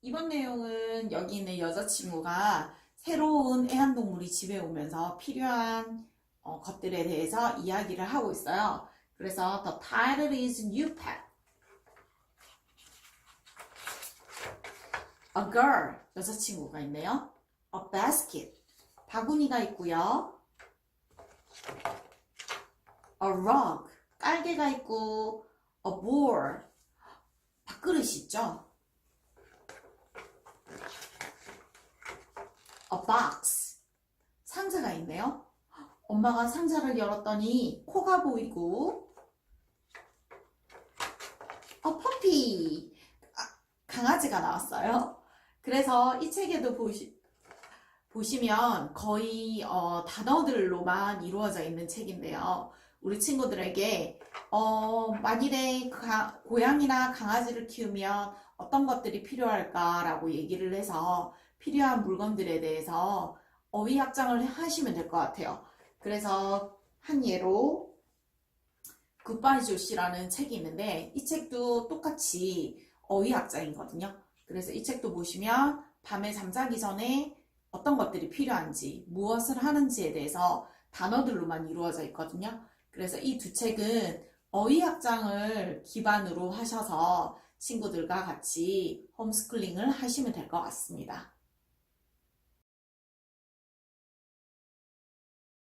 이번 내용은 여기 있는 여자친구가 새로운 애완동물이 집에 오면서 필요한 어, 것들에 대해서 이야기를 하고 있어요. 그래서 the title is New Pet. A girl, 여자친구가 있네요. A basket, 바구니가 있고요. A rug, 깔개가 있고, a bowl, 밥그릇이 있죠. A box, 상자가 있네요. 엄마가 상자를 열었더니 코가 보이고, a puppy, 아, 강아지가 나왔어요. 그래서 이 책에도 보시, 보시면 거의 어, 단어들로만 이루어져 있는 책인데요. 우리 친구들에게 어, 만일에 가- 고양이나 강아지를 키우면 어떤 것들이 필요할까라고 얘기를 해서 필요한 물건들에 대해서 어휘 확장을 하시면 될 것 같아요. 그래서 한 예로 굿바이 조시라는 책이 있는데 이 책도 똑같이 어휘 확장이거든요. 그래서 이 책도 보시면 밤에 잠자기 전에 어떤 것들이 필요한지, 무엇을 하는지에 대해서 단어들로만 이루어져 있거든요. 그래서 이 두 책은 어휘 확장을 기반으로 하셔서 친구들과 같이 홈스쿨링을 하시면 될 것 같습니다.